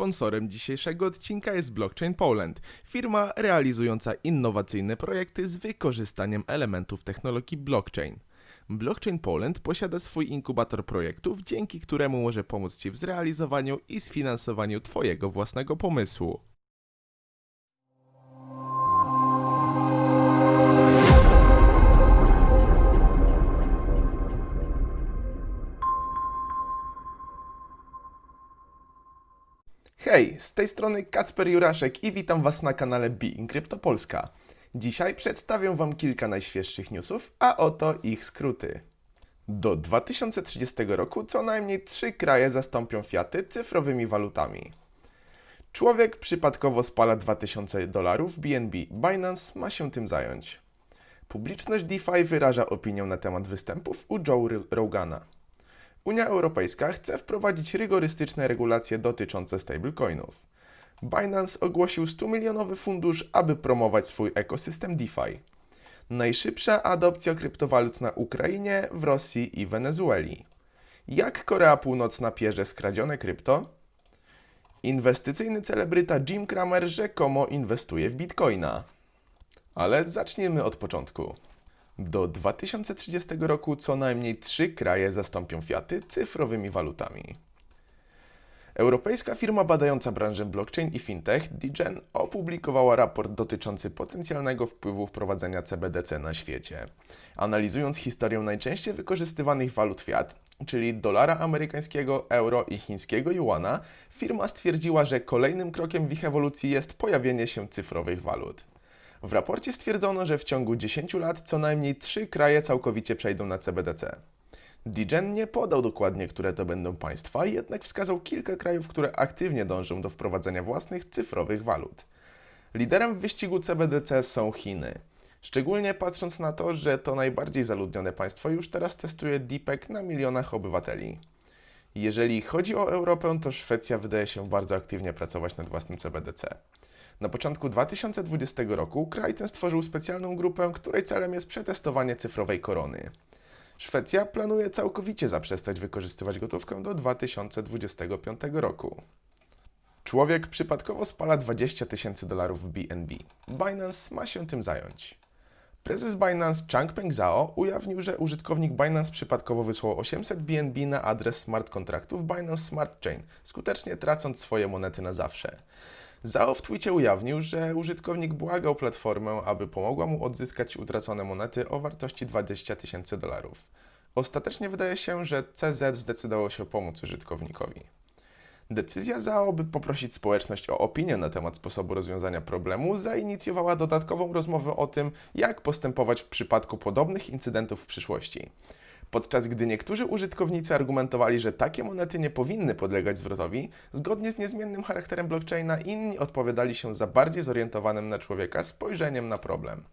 Sponsorem dzisiejszego odcinka jest Blockchain Poland, firma realizująca innowacyjne projekty z wykorzystaniem elementów technologii blockchain. Blockchain Poland posiada swój inkubator projektów, dzięki któremu może pomóc Ci w zrealizowaniu i sfinansowaniu Twojego własnego pomysłu. Hej, z tej strony Kacper Juraszek i witam Was na kanale Being Crypto Polska. Dzisiaj przedstawię Wam kilka najświeższych newsów, a oto ich skróty. Do 2030 roku co najmniej trzy kraje zastąpią fiaty cyfrowymi walutami. Człowiek przypadkowo spala 2000 dolarów BNB. Binance ma się tym zająć. Publiczność DeFi wyraża opinię na temat występów u Joe Rogana. Unia Europejska chce wprowadzić rygorystyczne regulacje dotyczące stablecoinów. Binance ogłosił 100-milionowy fundusz, aby promować swój ekosystem DeFi. Najszybsza adopcja kryptowalut na Ukrainie, w Rosji i Wenezueli. Jak Korea Północna pierze skradzione krypto? Inwestycyjny celebryta Jim Cramer rzekomo inwestuje w bitcoina. Ale zacznijmy od początku. Do 2030 roku co najmniej trzy kraje zastąpią fiaty cyfrowymi walutami. Europejska firma badająca branżę blockchain i fintech, Digen, opublikowała raport dotyczący potencjalnego wpływu wprowadzenia CBDC na świecie. Analizując historię najczęściej wykorzystywanych walut fiat, czyli dolara amerykańskiego, euro i chińskiego juana, firma stwierdziła, że kolejnym krokiem w ich ewolucji jest pojawienie się cyfrowych walut. W raporcie stwierdzono, że w ciągu 10 lat co najmniej 3 kraje całkowicie przejdą na CBDC. Digen nie podał dokładnie, które to będą państwa, jednak wskazał kilka krajów, które aktywnie dążą do wprowadzenia własnych cyfrowych walut. Liderem w wyścigu CBDC są Chiny. Szczególnie patrząc na to, że to najbardziej zaludnione państwo już teraz testuje DPEG na milionach obywateli. Jeżeli chodzi o Europę, to Szwecja wydaje się bardzo aktywnie pracować nad własnym CBDC. Na początku 2020 roku kraj ten stworzył specjalną grupę, której celem jest przetestowanie cyfrowej korony. Szwecja planuje całkowicie zaprzestać wykorzystywać gotówkę do 2025 roku. Człowiek przypadkowo spala 20 tysięcy dolarów w BNB. Binance ma się tym zająć. Prezes Binance Changpeng Zhao ujawnił, że użytkownik Binance przypadkowo wysłał 800 BNB na adres smart kontraktów Binance Smart Chain, skutecznie tracąc swoje monety na zawsze. Zhao w twicie ujawnił, że użytkownik błagał platformę, aby pomogła mu odzyskać utracone monety o wartości 20 tysięcy dolarów. Ostatecznie wydaje się, że CZ zdecydował się pomóc użytkownikowi. Decyzja Zhao, by poprosić społeczność o opinię na temat sposobu rozwiązania problemu, zainicjowała dodatkową rozmowę o tym, jak postępować w przypadku podobnych incydentów w przyszłości podczas gdy niektórzy użytkownicy argumentowali, że takie monety nie powinny podlegać zwrotowi, zgodnie z niezmiennym charakterem blockchaina inni odpowiadali się za bardziej zorientowanym na człowieka spojrzeniem na problem.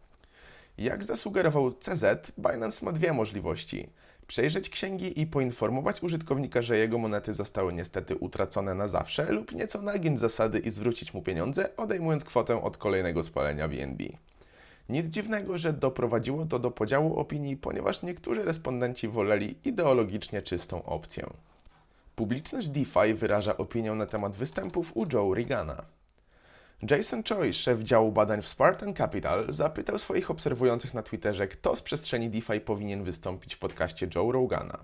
Jak zasugerował CZ, Binance ma dwie możliwości. Przejrzeć księgi i poinformować użytkownika, że jego monety zostały niestety utracone na zawsze, lub nieco nagiąć zasady i zwrócić mu pieniądze, odejmując kwotę od kolejnego spalenia BNB. Nic dziwnego, że doprowadziło to do podziału opinii, ponieważ niektórzy respondenci woleli ideologicznie czystą opcję. Publiczność DeFi wyraża opinię na temat występów u Joe Rigana. Jason Choi, szef działu badań w Spartan Capital, zapytał swoich obserwujących na Twitterze, kto z przestrzeni DeFi powinien wystąpić w podcaście Joe Rogana,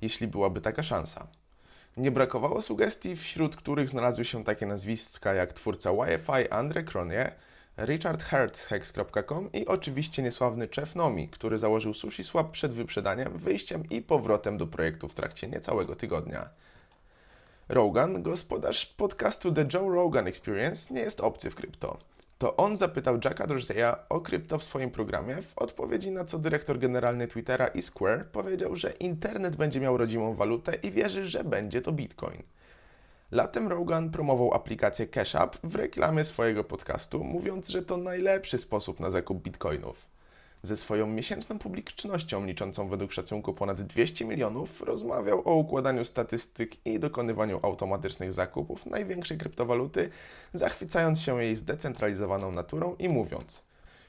jeśli byłaby taka szansa. Nie brakowało sugestii, wśród których znalazły się takie nazwiska jak twórca Wi-Fi Andre Cronier, Richard Hertz Hex.com i oczywiście niesławny Chef Nomi, który założył SushiSwap przed wyprzedaniem, wyjściem i powrotem do projektu w trakcie niecałego tygodnia. Rogan, gospodarz podcastu The Joe Rogan Experience, nie jest obcy w krypto. To on zapytał Jacka Dorseya o krypto w swoim programie, w odpowiedzi na co dyrektor generalny Twittera i Square powiedział, że internet będzie miał rodzimą walutę i wierzy, że będzie to Bitcoin. Latem Rogan promował aplikację Cash App w reklamie swojego podcastu, mówiąc, że to najlepszy sposób na zakup bitcoinów. Ze swoją miesięczną publicznością, liczącą według szacunku ponad 200 milionów, rozmawiał o układaniu statystyk i dokonywaniu automatycznych zakupów największej kryptowaluty, zachwycając się jej zdecentralizowaną naturą i mówiąc: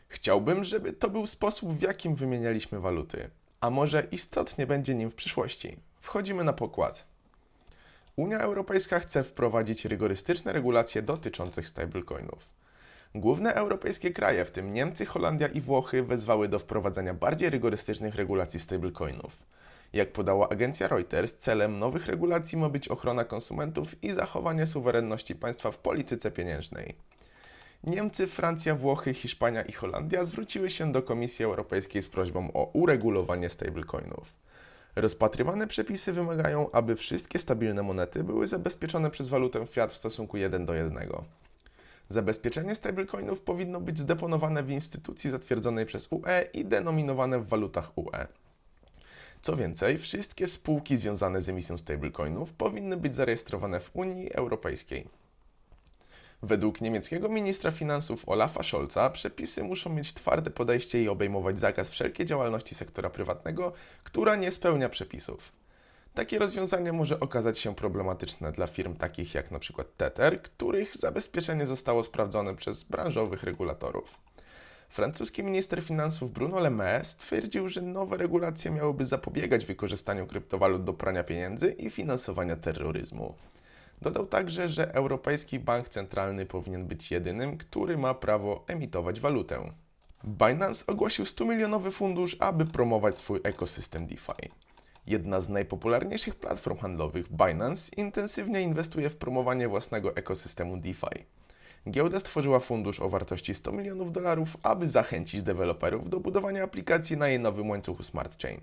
Chciałbym, żeby to był sposób, w jakim wymienialiśmy waluty. A może istotnie będzie nim w przyszłości. Wchodzimy na pokład. Unia Europejska chce wprowadzić rygorystyczne regulacje dotyczących stablecoinów. Główne europejskie kraje, w tym Niemcy, Holandia i Włochy, wezwały do wprowadzenia bardziej rygorystycznych regulacji stablecoinów. Jak podała agencja Reuters, celem nowych regulacji ma być ochrona konsumentów i zachowanie suwerenności państwa w polityce pieniężnej. Niemcy, Francja, Włochy, Hiszpania i Holandia zwróciły się do Komisji Europejskiej z prośbą o uregulowanie stablecoinów. Rozpatrywane przepisy wymagają, aby wszystkie stabilne monety były zabezpieczone przez walutę fiat w stosunku 1 do 1. Zabezpieczenie stablecoinów powinno być zdeponowane w instytucji zatwierdzonej przez UE i denominowane w walutach UE. Co więcej, wszystkie spółki związane z emisją stablecoinów powinny być zarejestrowane w Unii Europejskiej. Według niemieckiego ministra finansów Olafa Scholza przepisy muszą mieć twarde podejście i obejmować zakaz wszelkiej działalności sektora prywatnego, która nie spełnia przepisów. Takie rozwiązanie może okazać się problematyczne dla firm takich jak np. Tether, których zabezpieczenie zostało sprawdzone przez branżowych regulatorów. Francuski minister finansów Bruno Le Maire stwierdził, że nowe regulacje miałyby zapobiegać wykorzystaniu kryptowalut do prania pieniędzy i finansowania terroryzmu. Dodał także, że Europejski Bank Centralny powinien być jedynym, który ma prawo emitować walutę. Binance ogłosił 100-milionowy fundusz, aby promować swój ekosystem DeFi. Jedna z najpopularniejszych platform handlowych, Binance, intensywnie inwestuje w promowanie własnego ekosystemu DeFi. Giełda stworzyła fundusz o wartości 100 milionów dolarów, aby zachęcić deweloperów do budowania aplikacji na jej nowym łańcuchu Smart Chain.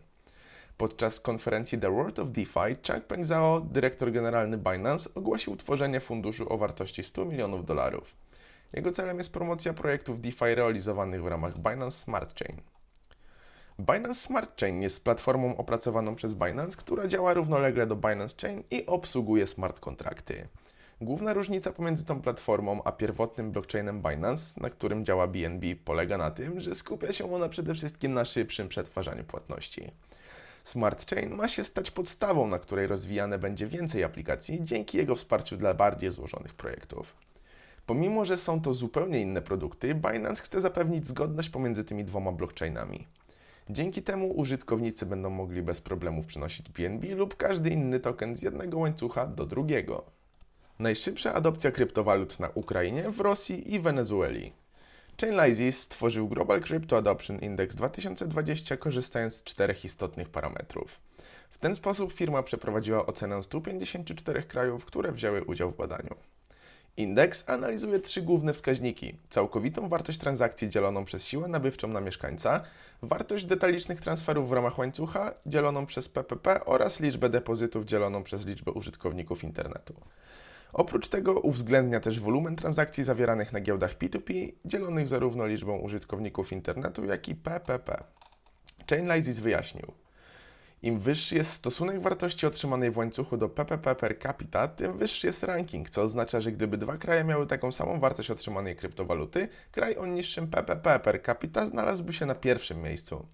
Podczas konferencji The World of DeFi, Changpeng Zhao, dyrektor generalny Binance, ogłosił utworzenie funduszu o wartości 100 milionów dolarów. Jego celem jest promocja projektów DeFi realizowanych w ramach Binance Smart Chain. Binance Smart Chain jest platformą opracowaną przez Binance, która działa równolegle do Binance Chain i obsługuje smart kontrakty. Główna różnica pomiędzy tą platformą a pierwotnym blockchainem Binance, na którym działa BNB, polega na tym, że skupia się ona przede wszystkim na szybszym przetwarzaniu płatności. Smart Chain ma się stać podstawą, na której rozwijane będzie więcej aplikacji dzięki jego wsparciu dla bardziej złożonych projektów. Pomimo, że są to zupełnie inne produkty, Binance chce zapewnić zgodność pomiędzy tymi dwoma blockchainami. Dzięki temu użytkownicy będą mogli bez problemów przenosić BNB lub każdy inny token z jednego łańcucha do drugiego. Najszybsza adopcja kryptowalut na Ukrainie, w Rosji i Wenezueli. Chainlysis stworzył Global Crypto Adoption Index 2020 korzystając z czterech istotnych parametrów. W ten sposób firma przeprowadziła ocenę 154 krajów, które wzięły udział w badaniu. Indeks analizuje trzy główne wskaźniki: całkowitą wartość transakcji dzieloną przez siłę nabywczą na mieszkańca, wartość detalicznych transferów w ramach łańcucha dzieloną przez PPP oraz liczbę depozytów dzieloną przez liczbę użytkowników internetu. Oprócz tego uwzględnia też wolumen transakcji zawieranych na giełdach P2P, dzielonych zarówno liczbą użytkowników internetu, jak i PPP. Chainlysis wyjaśnił. Im wyższy jest stosunek wartości otrzymanej w łańcuchu do PPP per capita, tym wyższy jest ranking, co oznacza, że gdyby dwa kraje miały taką samą wartość otrzymanej kryptowaluty, kraj o niższym PPP per capita znalazłby się na pierwszym miejscu.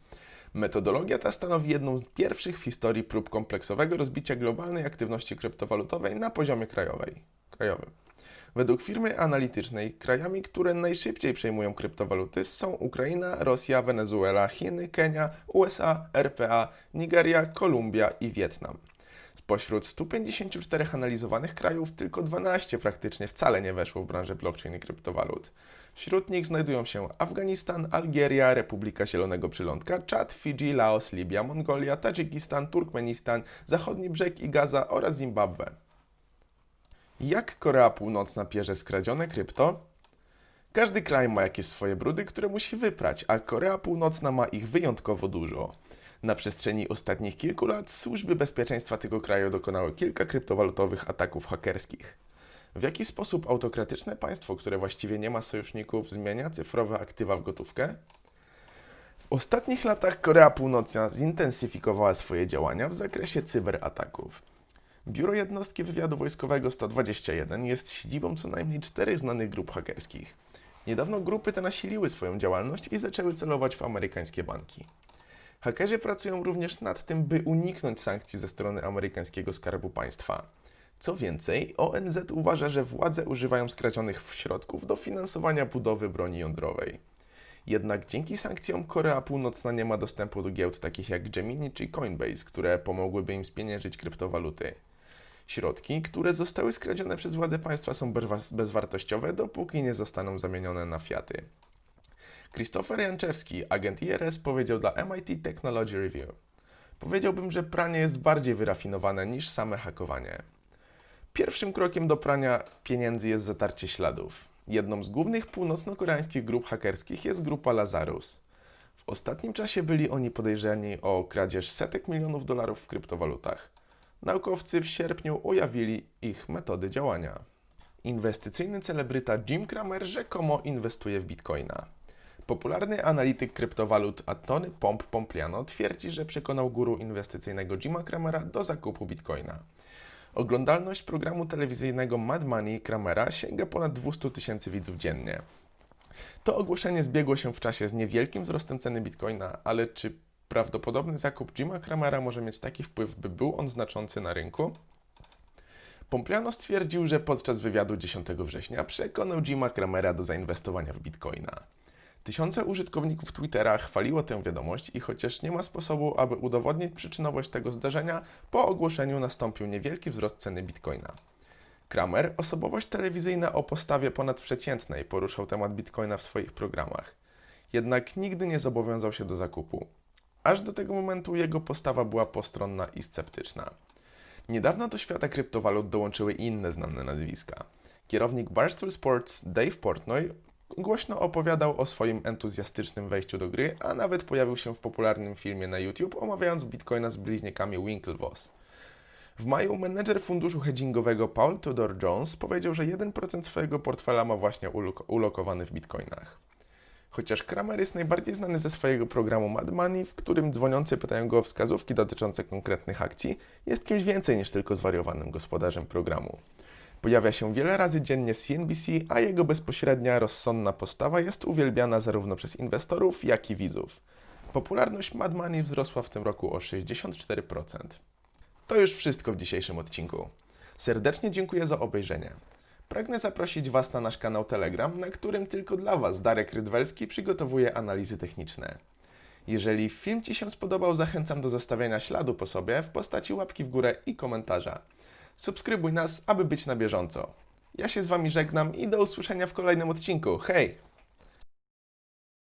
Metodologia ta stanowi jedną z pierwszych w historii prób kompleksowego rozbicia globalnej aktywności kryptowalutowej na poziomie krajowej, krajowym. Według firmy analitycznej krajami, które najszybciej przejmują kryptowaluty są Ukraina, Rosja, Wenezuela, Chiny, Kenia, USA, RPA, Nigeria, Kolumbia i Wietnam. Spośród 154 analizowanych krajów tylko 12 praktycznie wcale nie weszło w branżę blockchain i kryptowalut. Wśród nich znajdują się Afganistan, Algieria, Republika Zielonego Przylądka, Czad, Fidżi, Laos, Libia, Mongolia, Tadżykistan, Turkmenistan, Zachodni Brzeg i Gaza oraz Zimbabwe. Jak Korea Północna pierze skradzione krypto? Każdy kraj ma jakieś swoje brudy, które musi wyprać, a Korea Północna ma ich wyjątkowo dużo. Na przestrzeni ostatnich kilku lat służby bezpieczeństwa tego kraju dokonały kilka kryptowalutowych ataków hakerskich. W jaki sposób autokratyczne państwo, które właściwie nie ma sojuszników, zmienia cyfrowe aktywa w gotówkę? W ostatnich latach Korea Północna zintensyfikowała swoje działania w zakresie cyberataków. Biuro Jednostki Wywiadu Wojskowego 121 jest siedzibą co najmniej czterech znanych grup hakerskich. Niedawno grupy te nasiliły swoją działalność i zaczęły celować w amerykańskie banki. Hakerzy pracują również nad tym, by uniknąć sankcji ze strony amerykańskiego skarbu państwa. Co więcej, ONZ uważa, że władze używają skradzionych środków do finansowania budowy broni jądrowej. Jednak dzięki sankcjom Korea Północna nie ma dostępu do giełd takich jak Gemini czy Coinbase, które pomogłyby im spieniężyć kryptowaluty. Środki, które zostały skradzione przez władze państwa są bezwartościowe, dopóki nie zostaną zamienione na fiaty. Christopher Janczewski, agent IRS, powiedział dla MIT Technology Review. Powiedziałbym, że pranie jest bardziej wyrafinowane niż same hakowanie. Pierwszym krokiem do prania pieniędzy jest zatarcie śladów. Jedną z głównych północno-koreańskich grup hakerskich jest grupa Lazarus. W ostatnim czasie byli oni podejrzani o kradzież setek milionów dolarów w kryptowalutach. Naukowcy w sierpniu ujawnili ich metody działania. Inwestycyjny celebryta Jim Cramer rzekomo inwestuje w bitcoina. Popularny analityk kryptowalut Antony Pomp Pompliano twierdzi, że przekonał guru inwestycyjnego Jima Cramera do zakupu bitcoina. Oglądalność programu telewizyjnego Mad Money Cramera sięga ponad 200 tysięcy widzów dziennie. To ogłoszenie zbiegło się w czasie z niewielkim wzrostem ceny bitcoina, ale czy prawdopodobny zakup Jima Cramera może mieć taki wpływ, by był on znaczący na rynku? Pompliano stwierdził, że podczas wywiadu 10 września przekonał Jima Cramera do zainwestowania w bitcoina. Tysiące użytkowników Twittera chwaliło tę wiadomość i chociaż nie ma sposobu, aby udowodnić przyczynowość tego zdarzenia, po ogłoszeniu nastąpił niewielki wzrost ceny bitcoina. Kramer, osobowość telewizyjna o postawie ponadprzeciętnej, poruszał temat bitcoina w swoich programach. Jednak nigdy nie zobowiązał się do zakupu. Aż do tego momentu jego postawa była postronna i sceptyczna. Niedawno do świata kryptowalut dołączyły inne znane nazwiska. Kierownik Barstool Sports Dave Portnoy głośno opowiadał o swoim entuzjastycznym wejściu do gry, a nawet pojawił się w popularnym filmie na YouTube omawiając bitcoina z bliźniakami Winklevoss. W maju menedżer funduszu hedgingowego Paul Tudor Jones powiedział, że 1% swojego portfela ma właśnie ulok- ulokowany w bitcoinach. Chociaż Kramer jest najbardziej znany ze swojego programu Mad Money, w którym dzwoniący pytają go o wskazówki dotyczące konkretnych akcji, jest kimś więcej niż tylko zwariowanym gospodarzem programu. Pojawia się wiele razy dziennie w CNBC, a jego bezpośrednia, rozsądna postawa jest uwielbiana zarówno przez inwestorów, jak i widzów. Popularność Mad Money wzrosła w tym roku o 64%. To już wszystko w dzisiejszym odcinku. Serdecznie dziękuję za obejrzenie. Pragnę zaprosić Was na nasz kanał Telegram, na którym tylko dla Was Darek Rydwelski przygotowuje analizy techniczne. Jeżeli film Ci się spodobał, zachęcam do zostawiania śladu po sobie w postaci łapki w górę i komentarza. Subskrybuj nas, aby być na bieżąco. Ja się z Wami żegnam i do usłyszenia w kolejnym odcinku. Hej!